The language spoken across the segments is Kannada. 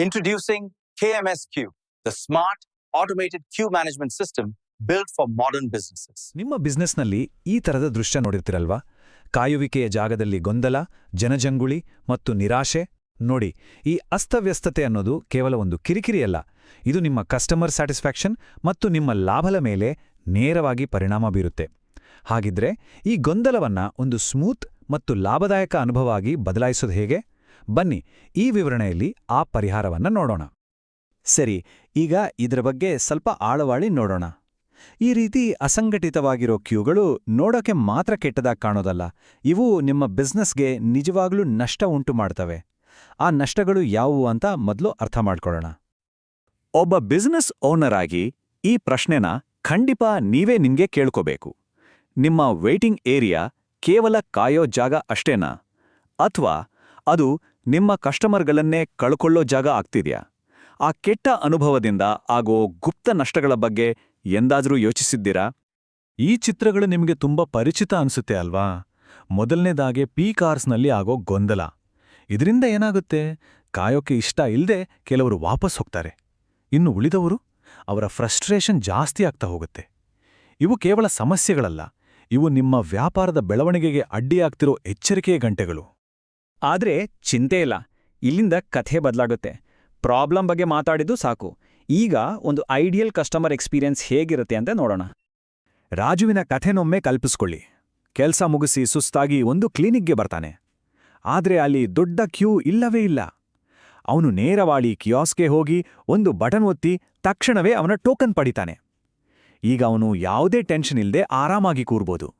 Introducing KMSQ, the smart automated queue management system built for modern businesses. ನಿಮ್ಮ ಬಿಸ್ನೆಸ್ನಲ್ಲಿ ಈ ತರದ ದೃಶ್ಯ ನೋಡಿರ್ತಿರಲ್ವಾ? ಕಾಯುವಿಕೆಯ ಜಾಗದಲ್ಲಿ ಗೊಂದಲ ಜನಜಂಗುಳಿ ಮತ್ತು ನಿರಾಶೆ. ನೋಡಿ ಈ ಅಸ್ತವ್ಯಸ್ತತೆ ಅನ್ನೋದು ಕೇವಲ ಒಂದು ಕಿರಿಕಿರಿಯಲ್ಲ. ಇದು ನಿಮ್ಮ ಕಸ್ಟಮರ್ ಸ್ಯಾಟಿಸ್ಫ್ಯಾಕ್ಷನ್ ಮತ್ತು ನಿಮ್ಮ ಲಾಭದ ಮೇಲೆ ನೇರವಾಗಿ ಪರಿಣಾಮ ಬೀರುತ್ತೆ. ಹಾಗಿದ್ರೆ ಈ ಗೊಂದಲವನ್ನ ಒಂದು ಸ್ಮೂತ್ ಮತ್ತು ಲಾಭದಾಯಕ ಅನುಭವವಾಗಿ ಬದಲಾಯಿಸೋದು ಹೇಗೆ? ಬನ್ನಿ, ಈ ವಿವರಣೆಯಲ್ಲಿ ಆ ಪರಿಹಾರವನ್ನ ನೋಡೋಣ. ಸರಿ, ಈಗ ಇದರ ಬಗ್ಗೆ ಸ್ವಲ್ಪ ಆಳವಾಳಿ ನೋಡೋಣ. ಈ ರೀತಿ ಅಸಂಘಟಿತವಾಗಿರೋ ಕ್ಯೂಗಳು ನೋಡೋಕೆ ಮಾತ್ರ ಕೆಟ್ಟದಾಗಿ ಕಾಣೋದಲ್ಲ, ಇವು ನಿಮ್ಮ ಬಿಸ್ನೆಸ್ಗೆ ನಿಜವಾಗ್ಲೂ ನಷ್ಟ ಉಂಟು ಮಾಡ್ತವೆ. ಆ ನಷ್ಟಗಳು ಯಾವುವು ಅಂತ ಮೊದಲು ಅರ್ಥ ಮಾಡ್ಕೊಳ್ಳೋಣ. ಒಬ್ಬ ಬಿಸ್ನೆಸ್ ಓನರ್ ಆಗಿ ಈ ಪ್ರಶ್ನೆನ ಖಂಡಿತ ನೀವೇ ನಿಮಗೆ ಕೇಳ್ಕೋಬೇಕು. ನಿಮ್ಮ ವೇಟಿಂಗ್ ಏರಿಯಾ ಕೇವಲ ಕಾಯೋ ಜಾಗ ಅಷ್ಟೇನಾ? ಅಥವಾ ಅದು ನಿಮ್ಮ ಕಸ್ಟಮರ್ಗಳನ್ನೇ ಕಳ್ಕೊಳ್ಳೋ ಜಾಗ ಆಗ್ತಿದ್ಯಾ? ಆ ಕೆಟ್ಟ ಅನುಭವದಿಂದ ಆಗೋ ಗುಪ್ತ ನಷ್ಟಗಳ ಬಗ್ಗೆ ಎಂದಾದರೂ ಯೋಚಿಸಿದ್ದೀರಾ? ಈ ಚಿತ್ರಗಳು ನಿಮಗೆ ತುಂಬಾ ಪರಿಚಿತ ಅನ್ಸುತ್ತೆ ಅಲ್ವಾ? ಮೊದಲನೇದಾಗೆ ಪಿ ಕಾರ್ಸ್ನಲ್ಲಿ ಆಗೋ ಗೊಂದಲ. ಇದರಿಂದ ಏನಾಗುತ್ತೆ? ಕಾಯೋಕೆ ಇಷ್ಟ ಇಲ್ಲದೆ ಕೆಲವರು ವಾಪಸ್ ಹೋಗ್ತಾರೆ. ಇನ್ನು ಉಳಿದವರು ಅವರ ಫ್ರಸ್ಟ್ರೇಷನ್ ಜಾಸ್ತಿ ಆಗ್ತಾ ಹೋಗುತ್ತೆ. ಇವು ಕೇವಲ ಸಮಸ್ಯೆಗಳಲ್ಲ. ಇವು ನಿಮ್ಮ ವ್ಯಾಪಾರದ ಬೆಳವಣಿಗೆಗೆ ಅಡ್ಡಿಯಾಗ್ತಿರೋ ಎಚ್ಚರಿಕೆಯ ಗಂಟೆಗಳು. ಆದ್ರೆ ಚಿಂತೆ ಇಲ್ಲ. ಇಲ್ಲಿಂದ ಕಥೆ ಬದಲಾಗುತ್ತೆ. ಪ್ರಾಬ್ಲಮ್ ಬಗ್ಗೆ ಮಾತಾಡಿದ್ದು ಸಾಕು. ಈಗ ಒಂದು ಐಡಿಯಲ್ ಕಸ್ಟಮರ್ ಎಕ್ಸ್ಪೀರಿಯನ್ಸ್ ಹೇಗಿರುತ್ತೆ ಅಂತ ನೋಡೋಣ. ರಾಜುವಿನ ಕಥೆನೊಮ್ಮೆ ಕಲ್ಪಿಸ್ಕೊಳ್ಳಿ. ಕೆಲಸ ಮುಗಿಸಿ ಸುಸ್ತಾಗಿ ಒಂದು ಕ್ಲಿನಿಕ್ಗೆ ಬರ್ತಾನೆ. ಆದರೆ ಅಲ್ಲಿ ದೊಡ್ಡ ಕ್ಯೂ ಇಲ್ಲವೇ ಇಲ್ಲ. ಅವನು ನೇರವಾಳಿ ಕಿಯಾಸ್ಗೆ ಹೋಗಿ ಒಂದು ಬಟನ್ ಒತ್ತಿ ತಕ್ಷಣವೇ ಅವನ ಟೋಕನ್ ಪಡಿತಾನೆ. ಈಗ ಅವನು ಯಾವುದೇ ಟೆನ್ಷನ್ ಇಲ್ಲದೆ ಆರಾಮಾಗಿ ಕೂರ್ಬೋದು.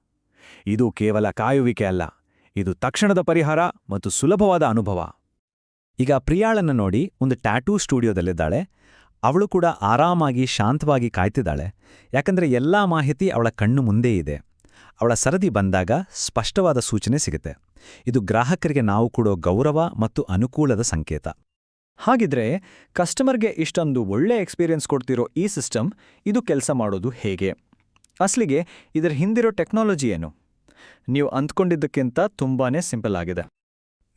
ಇದು ಕೇವಲ ಕಾಯುವಿಕೆ ಅಲ್ಲ. ಇದು ತಕ್ಷಣದ ಪರಿಹಾರ ಮತ್ತು ಸುಲಭವಾದ ಅನುಭವ. ಈಗ ಪ್ರಿಯಾಳನ್ನ ನೋಡಿ ಒಂದು ಟ್ಯಾಟೂ ಸ್ಟುಡಿಯೋದಲ್ಲಿದ್ದಾಳೆ. ಅವಳು ಕೂಡ ಆರಾಮಾಗಿ ಶಾಂತವಾಗಿ ಕಾಯ್ತಿದ್ದಾಳೆ. ಯಾಕಂದ್ರೆ ಎಲ್ಲಾ ಮಾಹಿತಿ ಅವಳ ಕಣ್ಣು ಮುಂದೆ ಇದೆ. ಅವಳ ಸರದಿ ಬಂದಾಗ ಸ್ಪಷ್ಟವಾದ ಸೂಚನೆ ಸಿಗುತ್ತೆ. ಇದು ಗ್ರಾಹಕರಿಗೆ ನಾವು ಕೊಡೋ ಗೌರವ ಮತ್ತು ಅನುಕೂಲದ ಸಂಕೇತ. ಹಾಗಿದ್ರೆ ಕಸ್ಟಮರ್ಗೆ ಇಷ್ಟೊಂದು ಒಳ್ಳೆ ಎಕ್ಸ್ಪೀರಿಯನ್ಸ್ ಕೊಡ್ತಿರೋ ಈ ಸಿಸ್ಟಮ್ ಇದು ಕೆಲಸ ಮಾಡೋದು ಹೇಗೆ? ಅಸಲಿಗೆ ಇದರ ಹಿಂದಿರೋ ಟೆಕ್ನಾಲಜಿ ಏನು? ನೀವು ಅಂದ್ಕೊಂಡಿದ್ದಕ್ಕಿಂತ ತುಂಬಾನೇ ಸಿಂಪಲ್ ಆಗಿದೆ.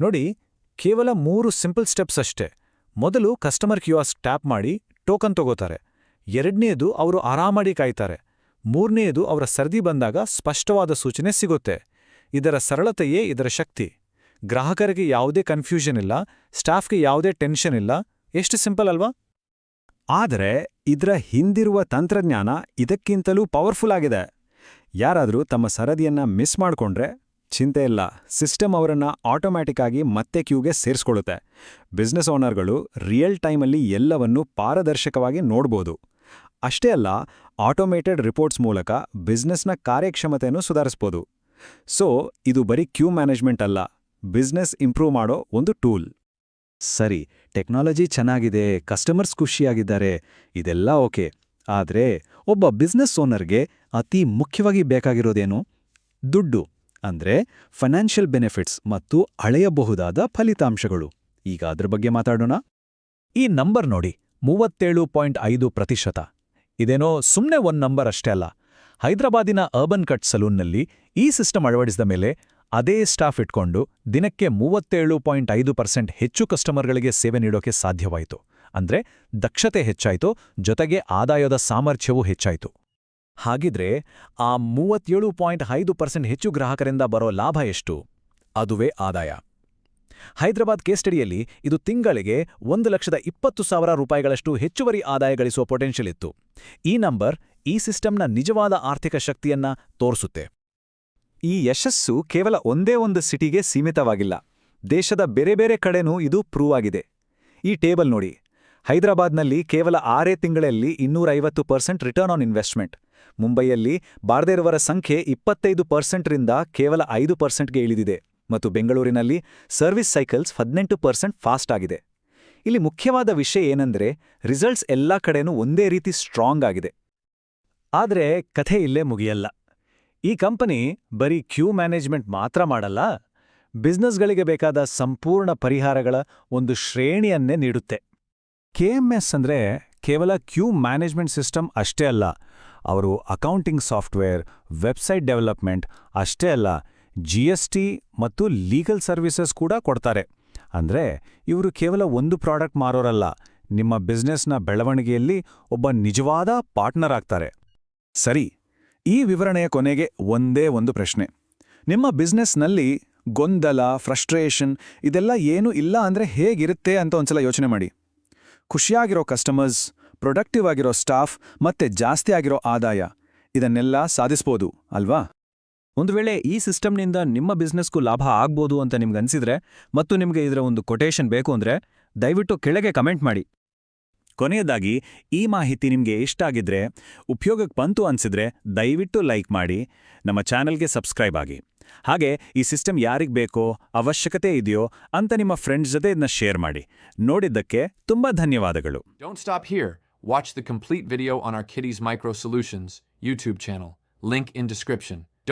ನೋಡಿ, ಕೇವಲ ಮೂರು ಸಿಂಪಲ್ ಸ್ಟೆಪ್ಸ್ ಅಷ್ಟೇ. ಮೊದಲು ಕಸ್ಟಮರ್ ಕ್ಯೂಆರ್ಸ್ ಟ್ಯಾಪ್ ಮಾಡಿ ಟೋಕನ್ ತಗೋತಾರೆ. ಎರಡನೆಯದು ಅವರು ಆರಾಮಾಡಿ ಕಾಯ್ತಾರೆ. ಮೂರನೆಯದು ಅವರ ಸರ್ದಿ ಬಂದಾಗ ಸ್ಪಷ್ಟವಾದ ಸೂಚನೆ ಸಿಗುತ್ತೆ. ಇದರ ಸರಳತೆಯೇ ಇದರ ಶಕ್ತಿ. ಗ್ರಾಹಕರಿಗೆ ಯಾವುದೇ ಕನ್ಫ್ಯೂಷನ್ ಇಲ್ಲ, ಸ್ಟಾಫ್ಗೆ ಯಾವುದೇ ಟೆನ್ಷನ್ ಇಲ್ಲ, ಎಷ್ಟು ಸಿಂಪಲ್ ಅಲ್ವಾ? ಆದರೆ ಇದರ ಹಿಂದಿರುವ ತಂತ್ರಜ್ಞಾನ ಇದಕ್ಕಿಂತಲೂ ಪವರ್ಫುಲ್ ಆಗಿದೆ. ಯಾರಾದರೂ ತಮ್ಮ ಸರದಿಯನ್ನ ಮಿಸ್ ಮಾಡ್ಕೊಂಡ್ರೆ ಚಿಂತೆ ಇಲ್ಲ. ಸಿಸ್ಟಮ್ ಅವರನ್ನ ಆಟೋಮ್ಯಾಟಿಕ್ ಆಗಿ ಮತ್ತೆ ಕ್ಯೂಗೆ ಸೇರಿಸ್ಕೊಳ್ಳುತ್ತೆ. ಬಿಸ್ನೆಸ್ ಓನರ್ಗಳು ರಿಯಲ್ ಟೈಮಲ್ಲಿ ಎಲ್ಲವನ್ನೂ ಪಾರದರ್ಶಕವಾಗಿ ನೋಡ್ಬೋದು. ಅಷ್ಟೇ ಅಲ್ಲ, ಆಟೋಮೇಟೆಡ್ ರಿಪೋರ್ಟ್ಸ್ ಮೂಲಕ ಬಿಸ್ನೆಸ್ನ ಕಾರ್ಯಕ್ಷಮತೆಯನ್ನು ಸುಧಾರಿಸ್ಬೋದು. ಸೊ, ಇದು ಬರೀ ಕ್ಯೂ ಮ್ಯಾನೇಜ್ಮೆಂಟ್ ಅಲ್ಲ, ಬಿಸ್ನೆಸ್ ಇಂಪ್ರೂವ್ ಮಾಡೋ ಒಂದು ಟೂಲ್. ಸರಿ, ಟೆಕ್ನಾಲಜಿ ಚೆನ್ನಾಗಿದೆ, ಕಸ್ಟಮರ್ಸ್ ಖುಷಿಯಾಗಿದ್ದಾರೆ, ಇದೆಲ್ಲ ಓಕೆ, ಆದ್ರೆ ಒಬ್ಬ ಬಿಸ್ನೆಸ್ ಓನರ್ಗೆ ಅತಿ ಮುಖ್ಯವಾಗಿ ಬೇಕಾಗಿರೋದೇನು? ದುಡ್ಡು, ಅಂದ್ರೆ ಫೈನಾನ್ಷಿಯಲ್ ಬೆನಿಫಿಟ್ಸ್ ಮತ್ತು ಅಳೆಯಬಹುದಾದ ಫಲಿತಾಂಶಗಳು. ಈಗ ಅದ್ರ ಬಗ್ಗೆ ಮಾತಾಡೋಣ. ಈ ನಂಬರ್ ನೋಡಿ, ಮೂವತ್ತೇಳು ಪಾಯಿಂಟ್ ಐದು ಪ್ರತಿಶತ. ಇದೇನೋ ಸುಮ್ಮನೆ ಒಂದ್ ನಂಬರ್ ಅಷ್ಟೇ ಅಲ್ಲ. ಹೈದರಾಬಾದಿನ ಅರ್ಬನ್ ಕಟ್ ಸಲೂನ್ನಲ್ಲಿ ಈ ಸಿಸ್ಟಮ್ ಅಳವಡಿಸಿದ ಮೇಲೆ ಅದೇ ಸ್ಟಾಫ್ ಇಟ್ಕೊಂಡು ದಿನಕ್ಕೆ ಮೂವತ್ತೇಳು ಪಾಯಿಂಟ್ ಐದು ಪರ್ಸೆಂಟ್ ಹೆಚ್ಚು ಕಸ್ಟಮರ್ಗಳಿಗೆ ಸೇವೆ ನೀಡೋಕೆ ಸಾಧ್ಯವಾಯಿತು. ಅಂದ್ರೆ ದಕ್ಷತೆ ಹೆಚ್ಚಾಯಿತು, ಜೊತೆಗೆ ಆದಾಯದ ಸಾಮರ್ಥ್ಯವೂ ಹೆಚ್ಚಾಯಿತು. ಹಾಗಿದ್ರೆ ಆ ಮೂವತ್ತೇಳು ಪಾಯಿಂಟ್ ಐದು ಪರ್ಸೆಂಟ್ ಹೆಚ್ಚು ಗ್ರಾಹಕರಿಂದ ಬರೋ ಲಾಭ ಎಷ್ಟು? ಅದುವೇ ಆದಾಯ. ಹೈದರಾಬಾದ್ ಕೇಸ್ಟಡಿಯಲ್ಲಿ ಸ್ಟಡಿಯಲ್ಲಿ ಇದು ತಿಂಗಳಿಗೆ ಒಂದು ಲಕ್ಷದ ಇಪ್ಪತ್ತು ಸಾವಿರ ರೂಪಾಯಿಗಳಷ್ಟು ಹೆಚ್ಚುವರಿ ಆದಾಯ ಗಳಿಸುವ ಪೊಟೆನ್ಷಿಯಲ್ ಇತ್ತು. ಈ ನಂಬರ್ ಈ ಸಿಸ್ಟಮ್ನ ನಿಜವಾದ ಆರ್ಥಿಕ ಶಕ್ತಿಯನ್ನ ತೋರಿಸುತ್ತೆ. ಈ ಯಶಸ್ಸು ಕೇವಲ ಒಂದೇ ಒಂದು ಸಿಟಿಗೆ ಸೀಮಿತವಾಗಿಲ್ಲ. ದೇಶದ ಬೇರೆ ಬೇರೆ ಕಡೆನೂ ಇದು ಪ್ರೂವ್ ಆಗಿದೆ. ಈ ಟೇಬಲ್ ನೋಡಿ. ಹೈದರಾಬಾದ್ನಲ್ಲಿ ಕೇವಲ ಆರೇ ತಿಂಗಳಲ್ಲಿ ಇನ್ನೂರೈವತ್ತು ಪರ್ಸೆಂಟ್ ರಿಟರ್ನ್ ಆನ್ ಇನ್ವೆಸ್ಟ್ಮೆಂಟ್ ಮುಂಬೈಯಲ್ಲಿ ಬಾರದೇ ಇರುವರ ಸಂಖ್ಯೆ ಇಪ್ಪತ್ತೈದು ಪರ್ಸೆಂಟ್ರಿಂದ ಕೇವಲ ಐದು ಪರ್ಸೆಂಟ್ಗೆ ಇಳಿದಿದೆ ಮತ್ತು ಬೆಂಗಳೂರಿನಲ್ಲಿ ಸರ್ವಿಸ್ ಸೈಕಲ್ಸ್ ಹದಿನೆಂಟು ಪರ್ಸೆಂಟ್ ಫಾಸ್ಟ್ ಆಗಿದೆ. ಇಲ್ಲಿ ಮುಖ್ಯವಾದ ವಿಷಯ ಏನಂದ್ರೆ ರಿಸಲ್ಟ್ಸ್ ಎಲ್ಲ ಕಡೆನೂ ಒಂದೇ ರೀತಿ ಸ್ಟ್ರಾಂಗ್ ಆಗಿದೆ. ಆದ್ರೆ ಕಥೆ ಇಲ್ಲೇ ಮುಗಿಯಲ್ಲ. ಈ ಕಂಪನಿ ಬರೀ ಕ್ಯೂ ಮ್ಯಾನೇಜ್ಮೆಂಟ್ ಮಾತ್ರ ಮಾಡಲ್ಲ ಬಿಸ್ನೆಸ್ಗಳಿಗೆ ಬೇಕಾದ ಸಂಪೂರ್ಣ ಪರಿಹಾರಗಳ ಒಂದು ಶ್ರೇಣಿಯನ್ನೇ ನೀಡುತ್ತೆ. ಕೆಎಂಎಸ್ ಅಂದ್ರೆ ಕೇವಲ ಕ್ಯೂ ಮ್ಯಾನೇಜ್ಮೆಂಟ್ ಸಿಸ್ಟಮ್ ಅಷ್ಟೇ ಅಲ್ಲ, ಅವರು ಅಕೌಂಟಿಂಗ್ ಸಾಫ್ಟ್ವೇರ್, ವೆಬ್ಸೈಟ್ ಡೆವಲಪ್ಮೆಂಟ್ ಅಷ್ಟೇ ಅಲ್ಲ, ಜಿ ಎಸ್ ಟಿ ಮತ್ತು ಲೀಗಲ್ ಸರ್ವಿಸಸ್ ಕೂಡ ಕೊಡ್ತಾರೆ. ಅಂದ್ರೆ ಇವರು ಕೇವಲ ಒಂದು ಪ್ರಾಡಕ್ಟ್ ಮಾರೋರಲ್ಲ, ನಿಮ್ಮ ಬಿಸ್ನೆಸ್ನ ಬೆಳವಣಿಗೆಯಲ್ಲಿ ಒಬ್ಬ ನಿಜವಾದ ಪಾರ್ಟ್ನರ್ ಆಗ್ತಾರೆ. ಸರಿ, ಈ ವಿವರಣೆಯ ಕೊನೆಗೆ ಒಂದೇ ಒಂದು ಪ್ರಶ್ನೆ. ನಿಮ್ಮ ಬಿಸ್ನೆಸ್ನಲ್ಲಿ ಗೊಂದಲ, ಫ್ರಸ್ಟ್ರೇಷನ್ ಇದೆಲ್ಲ ಏನೂ ಇಲ್ಲ ಅಂದ್ರೆ ಹೇಗಿರುತ್ತೆ ಅಂತ ಒಂದ್ಸಲ ಯೋಚನೆ ಮಾಡಿ. ಖುಷಿಯಾಗಿರೋ ಕಸ್ಟಮರ್ಸ್ ಪ್ರೊಡಕ್ಟಿವ್ ಆಗಿರೋ ಸ್ಟಾಫ್ ಮತ್ತೆ ಜಾಸ್ತಿ ಆಗಿರೋ ಆದಾಯ. ಇದನ್ನೆಲ್ಲ ಸಾಧಿಸ್ಬೋದು, ಅಲ್ವಾ? ಒಂದು ವೇಳೆ ಈ ಸಿಸ್ಟಮ್ನಿಂದ ನಿಮ್ಮ ಬಿಸ್ನೆಸ್ಗೂ ಲಾಭ ಆಗ್ಬೋದು ಅಂತ ನಿಮ್ಗನ್ಸಿದ್ರೆ ಮತ್ತು ನಿಮಗೆ ಇದರ ಒಂದು ಕೊಟೇಶನ್ ಬೇಕು ಅಂದ್ರೆ ದಯವಿಟ್ಟು ಕೆಳಗೆ ಕಮೆಂಟ್ ಮಾಡಿ. ಕೊನೆಯದಾಗಿ, ಈ ಮಾಹಿತಿ ನಿಮಗೆ ಇಷ್ಟ ಆಗಿದ್ರೆ ಉಪಯೋಗಕ್ಕೆ ಬಂತು ಅನ್ಸಿದ್ರೆ ದಯವಿಟ್ಟು ಲೈಕ್ ಮಾಡಿ, ನಮ್ಮ ಚಾನಲ್ಗೆ ಸಬ್ಸ್ಕ್ರೈಬ್ ಆಗಿ. ಹಾಗೆ ಈ ಸಿಸ್ಟಮ್ ಯಾರಿಗೆ ಬೇಕೋ, ಅವಶ್ಯಕತೆ ಇದೆಯೋ ಅಂತ ನಿಮ್ಮ ಫ್ರೆಂಡ್ಸ್ ಜೊತೆ ಇದನ್ನ ಶೇರ್ ಮಾಡಿ. ನೋಡಿದ್ದಕ್ಕೆ ತುಂಬಾ ಧನ್ಯವಾದಗಳು. Don't stop here watch the complete video on R kiddies micro solutions YouTube channel link in description